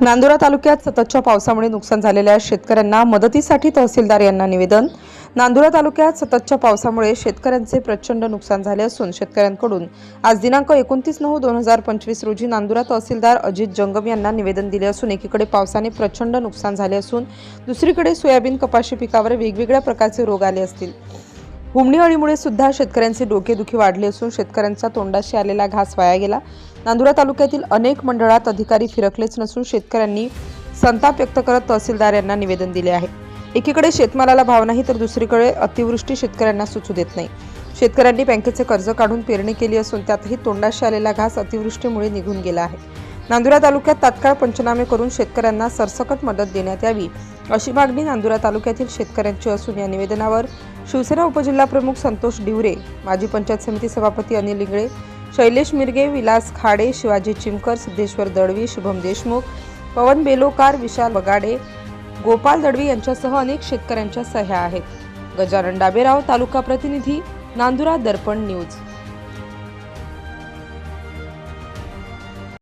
नांदुरा तालुक्यात सततच्या पावसामुळे नुकसान झालेल्या शेतकऱ्यांना मदतीसाठी तहसीलदार यांना निवेदन. नांदुरा तालुक्यात सततच्या पावसामुळे शेतकऱ्यांचे प्रचंड नुकसान झाले असून शेतकऱ्यांकडून आज दिनांक एकोणतीस नऊ दोन हजार पंचवीस रोजी नांदुरा तहसीलदार अजित जंगम यांना निवेदन दिले असून एकीकडे पावसाने प्रचंड नुकसान झाले असून दुसरीकडे सोयाबीन कपाशी पिकावर वेगवेगळ्या प्रकारचे रोग आले असतील. हुमणी अळीमुळे सुद्धा शेतकऱ्यांचे डोकेदुखी वाढली असून शेतकऱ्यांचा तोंडाशी आलेला घास वाया गेला. नांदुरा तालुक्यातील अनेक मंडळात अधिकारी फिरकलेच नसून शेतकऱ्यांनी संताप व्यक्त करत तहसीलदार यांना निवेदन दिले आहे. एकीकडे शेतमालाला भाव नाही तर दुसरीकडे अतिवृष्टी शेतकऱ्यांना सुचू देत नाही. शेतकऱ्यांनी बँकेचे कर्ज काढून पेरणी केली असून त्यातही तोंडाशी आलेला घास अतिवृष्टीमुळे निघून गेला आहे. नांदुरा तालुक्यात तात्काळ पंचनामे करून शेतकऱ्यांना सरसकट मदत देण्यात यावी अशी मागणी नांदुरा तालुक्यातील शेतकऱ्यांची असून या निवेदनावर शिवसेना उपजिल्हाप्रमुख संतोष डिवरे माजी पंचायत समिती सभापती अनिल इंगळे शैलेश मिरगे विलास खाडे शिवाजी चिमकर सिद्धेश्वर दळवी शुभम देशमुख पवन बेलोकार विशाल बगाडे गोपाल दळवी यांच्यासह अनेक शेतकऱ्यांच्या सह्या आहेत. गजानन डाबेराव तालुका प्रतिनिधी नांदुरा दर्पण न्यूज.